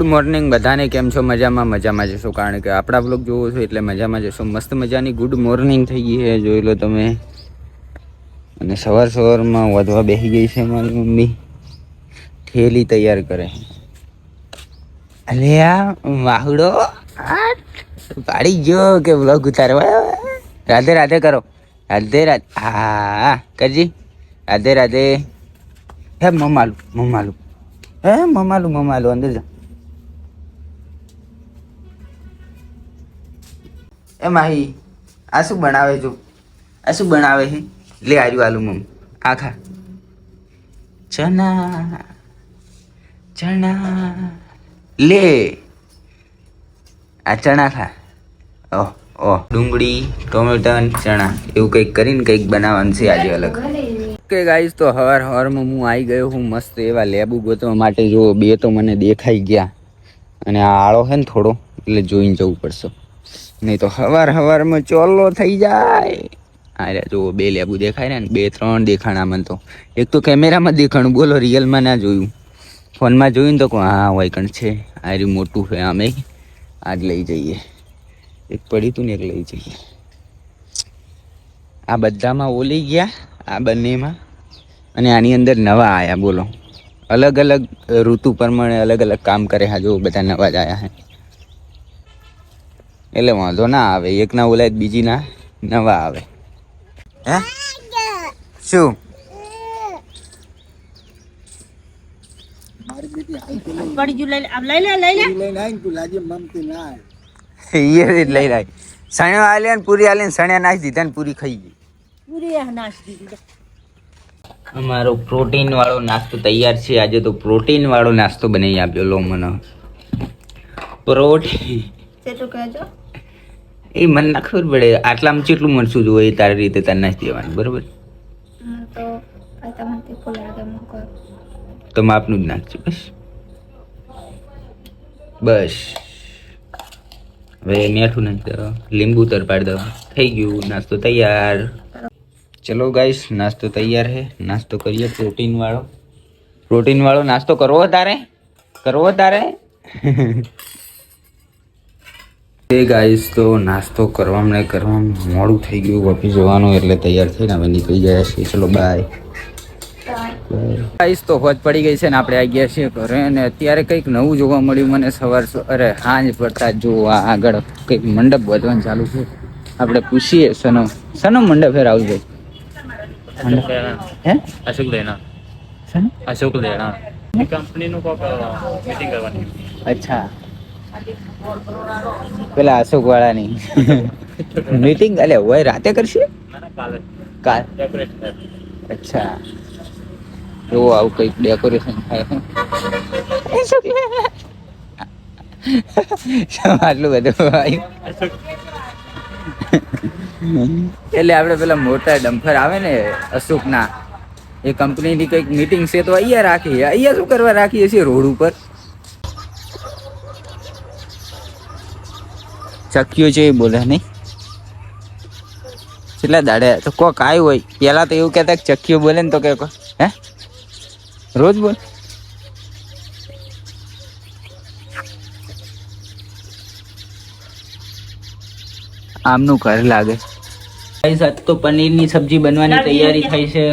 Good morning બધાને કેમ છો? મજામાં મજામાં જશો. કારણ કે આપણા બ્લોગ જોવો છો એટલે મજામાં જશો. મસ્ત મજાની ગુડ મોર્નિંગ થઈ ગઈ છે. જોઈ લો તમે. અને સવાર સવારમાં વધવા બેસી ગઈ છે મારી મમ્મી. થેલી તૈયાર કરે. અલે આ વાહડો પાડી ગયો કે બ્લોગ ઉતારવા? રાધે રાધે કરો. રાધે રાધે, હા, કરજી. રાધે રાધે. હે મમાલું મમાલું હે મમાલું મમાલું અંદર જા. એ માહી, આ શું બનાવે છો? આ શું બનાવે છે? લે આર્યું આલુ મમ. ખા. ચના ચણા. લે. આ ચણા ખા. ઓહ ઓહ ડુંગળી ટોમેટન ચણા. એવું કંઈક કરીને કંઈક બનાવવાનું છે આજે અલગ. કે ગાઈસ તો હવાર હવારમાં હું આવી ગયો હું મસ્ત એવા લેબુ ગોતવા માટે. જો બે તો મને દેખાઈ ગયા. અને આ આળો છે ને થોડો, એટલે જોઈને જવું પડશે. નહીં તો હવાર હવારમાં ચોલ્લો થઈ જાય. અરે જો બે લેબુ દેખાય ને બે ત્રણ દેખાણા મને તો. એક તો કેમેરામાં દેખાણું, બોલો, રિયલમાં ના જોયું. ફોનમાં જોયું ને તો હા હોય કણ છે. આ રહ્યું મોટું છે આ આજ લઈ જઈએ. એક પડી તું ને, એક લઈ જઈએ. આ બધામાં ઓલી ગયા, આ બંનેમાં. અને આની અંદર નવા આવ્યા બોલો. અલગ અલગ ઋતુ પ્રમાણે અલગ અલગ કામ કરે, હા જો બધા નવા જ આવ્યા હે એટલે વાંધો ના આવે. એકના ઓલાય બીજી બીજીના નવા આવે. હે? શું? સણ્યો આલે પૂરી આલે ને સણ્યા નાખી દીધા ને પૂરી ખાઈ ગઈ. પૂરી આ દીધી અમારો પ્રોટીન વાળો નાસ્તો તૈયાર છે. આજે તો પ્રોટીન વાળો નાસ્તો બનાવી આપ્યો. લો મને. પ્રોટીન એ મને ના ખબર પડે આટલામાં કેટલું મરચું જોઈએ તારી રીતે તારે નાખી દેવાનું બરોબર? તો માપનું જ નાખજો બસ. બસ. હવે મીઠું નાખી દો લીંબુ તરપાડ દો થઈ ગયું નાસ્તો તૈયાર. ચલો ગાઈસ નાસ્તો તૈયાર હે. નાસ્તો કરીએ પ્રોટીન વાળો. પ્રોટીન વાળો નાસ્તો કરવો તારે? કરવો તારે? એ ગાઈસ તો નાસ્તો કરવામાં ને કરવામાં મોડું થઈ ગયું ઓફિસ જવાનું એટલે તૈયાર થઈને હવે નીકળી ગયા છીએ. ચલો બાય ગાઈસ તો હોજ પડી ગઈ છે ને આપણે આવી ગયા છીએ ઘરે અને અત્યારે કંઈક નવું જોવા મળ્યું મને સવાર અરે હાંજ પડતા જ જો આગળ કંઈક મંડપ વધવાનું ચાલુ છે. આપણે પૂછીએ સનો સનો મંડપ ફેર આવજો. હે? અશોક લેણા અશોક લેણા કંપનીનું કોક મીટિંગ કરવાની. અચ્છા. પેલા અશોક વાળાની. મીટિંગ એટલે હોય રાતે કરશે? ના ના અચ્છા. જો આવું કંઈક ડેકોરેશન થાય. આટલું બધું એટલે આપણે પેલા મોટા ડમ્ફર આવે ને અશોકના, એ કંપનીની કંઈક મીટિંગ છે તો અહીંયા રાખી અહીંયા શું કરવા રાખીએ છીએ? રોડ ઉપર. ચક્યો છે એ બોલે નહીં. કેટલા દાડે? તો કોક આવ્યું હોય. પેલા તો એવું કહેતા કે ચક્કીઓ બોલે ને તો કે હે? રોજ બોલ? આમનું ઘર લાગે. ગાઈસ, આજ તો પનીરની સબ્જી બનવાની તૈયારી થઈ છે.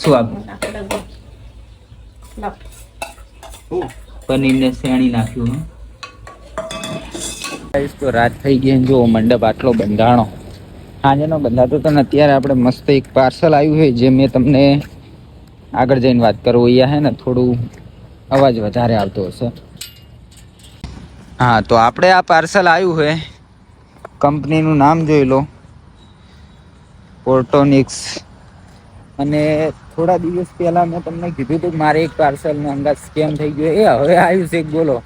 શું આપ પનીરને શેણી નાખ્યું હં. ગાઈસ, તો રાત થઈ ગઈ જો મંડપ આટલો બંધાણો. સાંજેનો બંધાતો તો અત્યારે આપણે મસ્ત એક પાર્સલ આવ્યું છે જે મેં તમને આગળ જઈને વાત કરું. અહીંયા હે ને થોડું અવાજ વધારે આવતો હશે. હા તો આપણે આ પાર્સલ આવ્યું છે. કંપનીનું નામ જોઈ લો. પોર્ટોનિક્સ અને થોડા દિવસ પહેલા મેં તમને કીધું હતું મારે એક પાર્સલ અંદાજ સ્કેમ થઈ ગયો. એ હવે આવ્યું છે બોલો.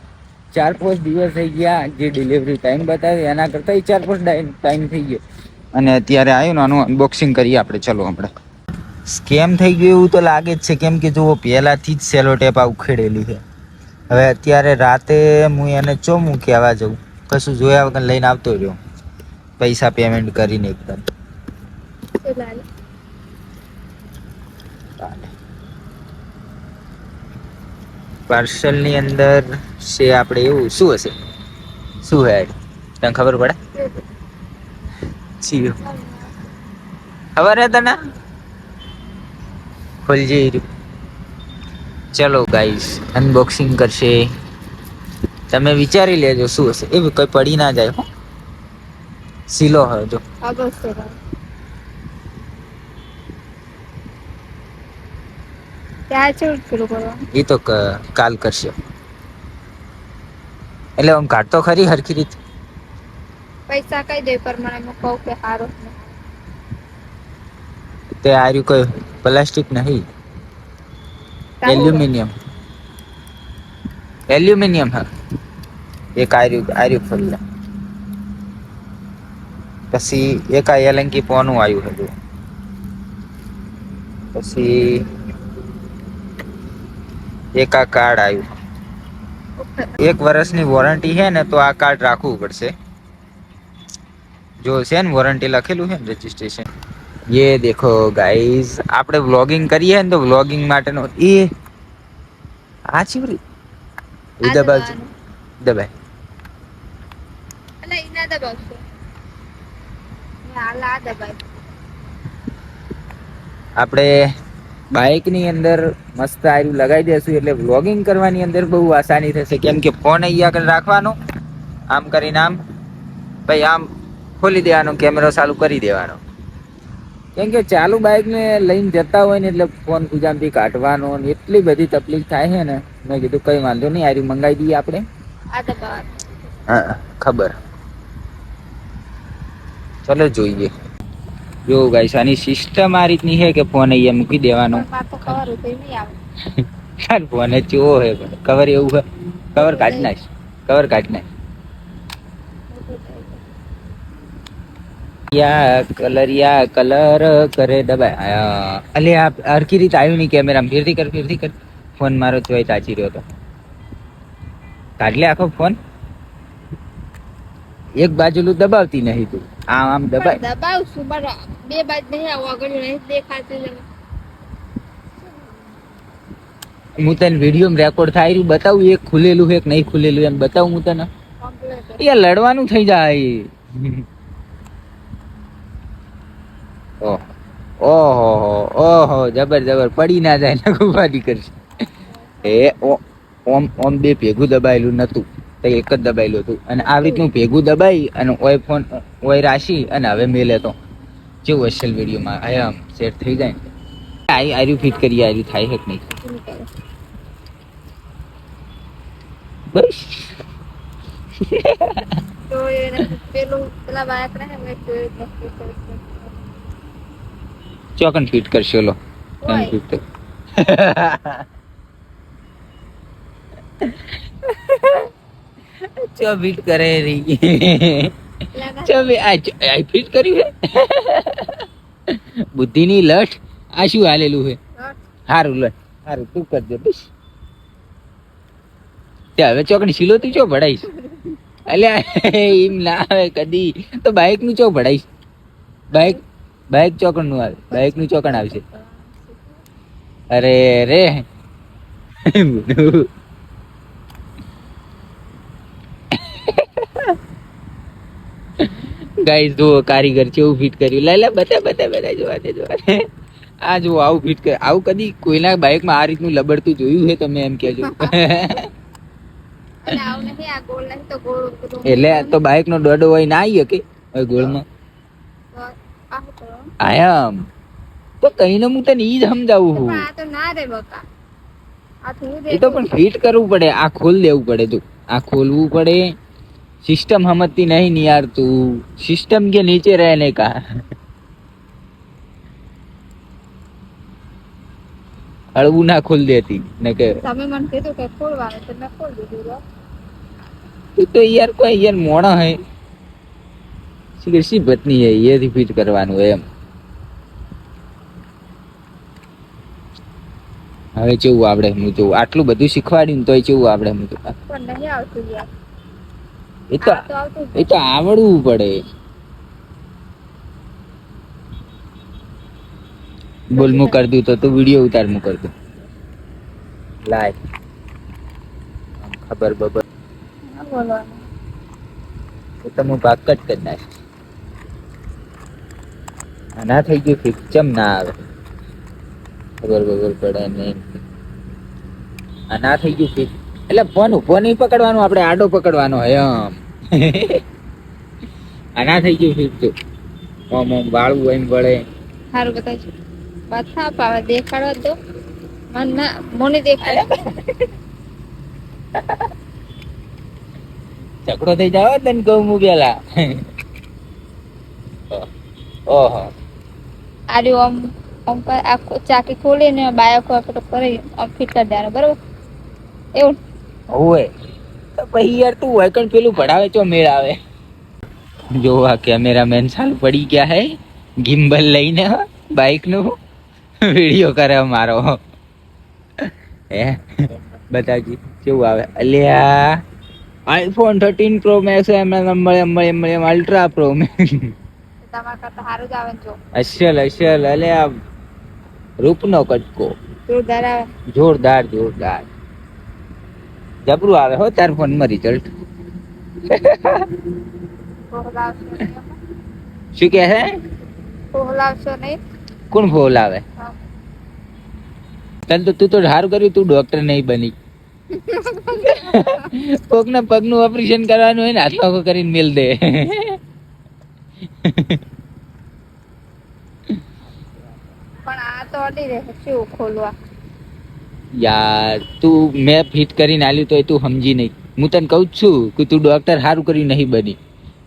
ચાર પાંચ દિવસ થઈ ગયા જે ડિલિવરી ટાઈમ બતાવે એના કરતાં ચાર પાંચ ટાઈમ થઈ ગયો. અને અત્યારે આવ્યું ને આનું અનબોક્સિંગ કરીએ આપણે. ચલો આપણે. સ્કેમ થઈ ગયું એવું તો લાગે જ છે. કેમ કે જુઓ પહેલાંથી જ સેલો ટેપ આ ઉખેડેલી છે. હવે અત્યારે રાતે હું એને ચો હું કહેવા જાઉં. કશું જોયા વગર લઈને આવતો રહ્યો. પૈસા પેમેન્ટ કરીને એકદમ. પાર્સલની અંદર છે આપણે એવું, શું હશે? શું હે? તને ખબર પડે? જીઓ. ખબર હે તને? ખોલજે. ચલો ગાઈસ અનબોક્સિંગ કરશે. તમે વિચારી લેજો શું હશે. એ કોઈ પડી ના જાય હો. સીલો હજો જો. ત્યાં છે? પેલું કરવાનું એ તો કાલ કરશે. એટલે આમ કાઢતો ખરી હરખી રીતે? પૈસા કઈ દે પર મને હું કહું કે સારો તે આર્યું કોઈ પ્લાસ્ટિક નહીં. એલ્યુમિનિયમ. એલ્યુમિનિયમ હા. એક આર્યું આર્યું ફરી પછી એક આ એલંકી પોનું આવ્યું હતું. પછી એક આ કાર્ડ આવ્યું. એક વર્ષની વોરંટી છે ને તો આ કાર્ડ રાખવું પડશે. જો છે ને વોરંટી લખેલું છે ને રજીસ્ટ્રેશન યે દેખો ગાઈઝ આપણે વ્લોગિંગ કરીએ ને તો વ્લોગિંગ માટેનો એ આ ચીવરી એ દબાવજો દબાય. અલા દબાય. આપણે બાઇકની અંદર મસ્ત આર્યું લગાવી દેશું એટલે વ્લોગિંગ કરવાની અંદર બહુ આસાની થશે. કેમ કે ફોન અહીંયા આગળ રાખવાનો. આમ કરીને આમ ભાઈ આમ ખોલી દેવાનો કેમેરો ચાલુ કરી દેવાનો. કેમ કે ચાલુ બાઇકને લઈને જતા હોય ને એટલે ફોન ખુજામથી કાઢવાનો ને એટલી બધી તકલીફ થાય છે ને. મેં કીધું કઈ વાંધો નહીં આર્યું મંગાવી દઈએ આપણે. હા ખબર. ચલો જોઈએ. જો ગાઈસ આની સિસ્ટમ આ રીતની છે કે ફોન અહીંયા મૂકી દેવાનો. હતી ફોન ચો હે કવર એવું હે. કવર કાઢી નાખ કવર કાઢી નાખ. યા કલર યા કલર કરે દબાય. અલે આ હરખી રીતે આવ્યું નહીં કેમેરા ફેરથી કર ફેરથી કર. ફોન મારો ચોય તાચી રહ્યો તો. કાઢ લે આખો ફોન એક બાજુલું દબાવતી નહીં તું. આમ આમ દબાય. દબાવશું પણ બે બાજુ નહીં આવું આગળ નહીં દેખાતું હું તને વીડિયો રેકોર્ડ થાય રહ્યું બતાવું એક ખુલેલું છે કે નહીં ખુલેલું એમ બતાવું હું તને. અહીંયા લડવાનું થઈ જાય. ઓહ. ઓહો ઓહો જબર જબર. પડી ના જાય ને ગુવાડી કરશે. એ ઓ- ઓમ ઓમ બે ભેગું દબાયેલું નતું. તો એક જ દબાયેલું હતું. અને આવી રીતનું ભેગું દબાઈ અને ઓય ફોન ઓય રાશી અને હવે મેલે તો જેવું અસલ વિડીયોમાં આમ સેટ થઈ જાય આઈ આર્યું ફિટ કરી આર્યું થાય હેક નહીં? બસ. તો એને પેલું પેલા રહે મેં. ચોકન ફિટ કરશે લો ફિટ કર. ચો ફિટ કરે રહી ચો આ ફિટ કર્યું છે બુદ્ધિની લઠ આ શું હાલેલું છે હારું લઠ હારું તું કરજો બસ. તે હવે ચોકડી શીલો તું ચો ભડાઈશ? અલ્યા એમ ના આવે કદી. તો બાઇકનું ચો ભડાઈશ? બાઇક બાઇક ચોકણનું આવે. બાઇકનું ચોકણ આવશે. અરે રે. ગાઈસ જુઓ કારીગર કેવું ફિટ કર્યું. લે લે બધા બધા બધા જોવા દે જોવા દે આ જુઓ આવું ફિટ કર આવું કદી કોઈના બાઇકમાં આ રીતનું લબડતું જોયું છે તમે એમ કહેજો. એટલે આવું નહીં આ ગોળ નહીં તો ગોળ ઉતરું. એટલે આ તો બાઇક નો દોડો હોય ના આવી શકે હોય ગોળમાં. આયામ તો કહીને હું તને ઈ જ સમજાવું છું આ તો ના રે બકા. આ થોડું એ તો પણ ફિટ કરવું પડે. આ ખોલ દેવું પડે તું આ ખોલવું પડે. સિસ્ટમ સમજતી નહીં ની યાર તું સિસ્ટમ કે નીચે રહેને કા. હળવું ના ખોલ દેતી. ને કે તમે મને કીધું કે ખોલવાનું તો મેં ખોલ દીધું તું તો યાર કોઈ યાર મોણા હે. શી પત્ની હે? એ રિપીટ કરવાનું એમ. હવે કેવું આવડે હું જોઉં. આટલું બધું શીખવાડ્યું તોય કેવું આવડે હું જોઉં. પણ નહીં આવતું યાર. એ તો એ તો આવડવું પડે. બોલ મુ કર દઉં તો તું વીડિયો ઉતાર મુ કર દઉં. લાય. ખબર બબર. એ તો તમે ભાગ જ કરી નાખીશ. આ ના થઈ ગયું ફિક્સ ચમ ના આવે. ખબર બબર પડે નહીં આ ના થઈ ગયું ફિક્સ. એટલે ફોન ઊભો નહીં પકડવાનો આપણે આડો પકડવાનો હોય આમ આ થઈ ગયું શીખતું ઓમ ઓમ વાળવું એમ વળે. સારું બતાવજો ના પાવે દેખાડવા દો મન ના મોને દેખાડે. ચકડો થઈ જાવ તને કહું હું પેલા. ઓહો આર્યું આમ આમ આખો ચાકી ખોલીને આપણે કરી આમ ફિટ કરી દેવાનું બરોબર? એવું. હોય પછી યાર તું હોય કણ પેલું ભણાવે તો મેળ આવે? જો આ કેમેરામેન ચાલુ પડી ગયા હે. ગિમ્બલ લઈને બાઇકનું વીડિયો કરે મારો. હે બતાજી કેવું આવે? અલ્યા આઈફોન થર્ટીન પ્રો મેક્સ એમના નંબર એમ એમ એમ અલ્ટ્રા પ્રો મેક્સ અસલ અસલ અલ્યા રૂપનો કટકો. જોરદાર જોરદાર જોરદાર. જબરું આવે હો, તાર ફોનમાં રિઝલ્ટ? શું કે છે કોણ ફોલ આવે હા. તને તો તું તો સારું કર્યું, તું ડોક્ટર નહીં બની કોક ના પગનું ઓપરેશન કરવાનું હોય ને, હાથ પગ કરીને મેલ દે પણ આ તો અડી રહે, શું ખોલવા યાર તું મેં ફિટ કરીને આલ્યું તો તું સમજી નહીં. હું તને કહું છું કે તું ડોક્ટર સારું કર્યું નહીં બની.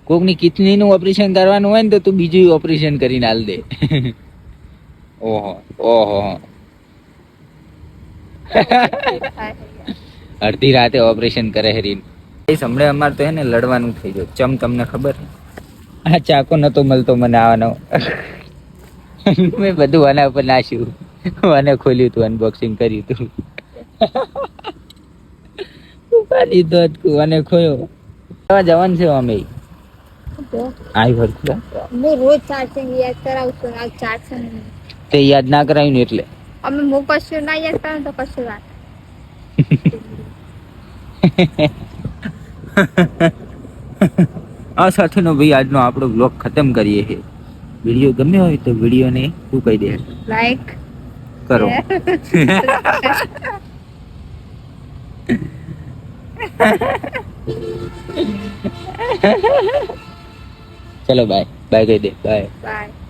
કોકની કિડની નું ઓપરેશન કરવાનું હોય ને તો તું બીજું ઓપરેશન કરીને આલ દે. ઓહો ઓહો. અડધી રાતે ઓપરેશન કરે હરીન હમણે અમાર તો હે ને લડવાનું થઈ ગયું. ચમ તમને ખબર આ ચાકો નતો મળતો મને આવવાનો મેં બધું આના ઉપર નાખ્યું. અને ખોલ્યું તું અનબોક્સિંગ કર્યું તું. ઉપાડી દીધો હતું અને ખોયો. આવા જવાનું છે અમે. આઈ ભરતું હું. રોજ ચાર્જિંગ યાદ કરાવું છું આ ચાર્જિંગ તે યાદ ના કરાયું ને એટલે. અમે હું કશું ના યાદ કરાવું તો કશું વાત આ સાથેનો ભાઈ આજનો આપણો બ્લોગ ખતમ કરીએ છીએ. વીડિયો ગમ્યો હોય તો વિડીયોને શું કહી દે? લાઈક કરો ચલો બાય બાય કહી દે બાય બાય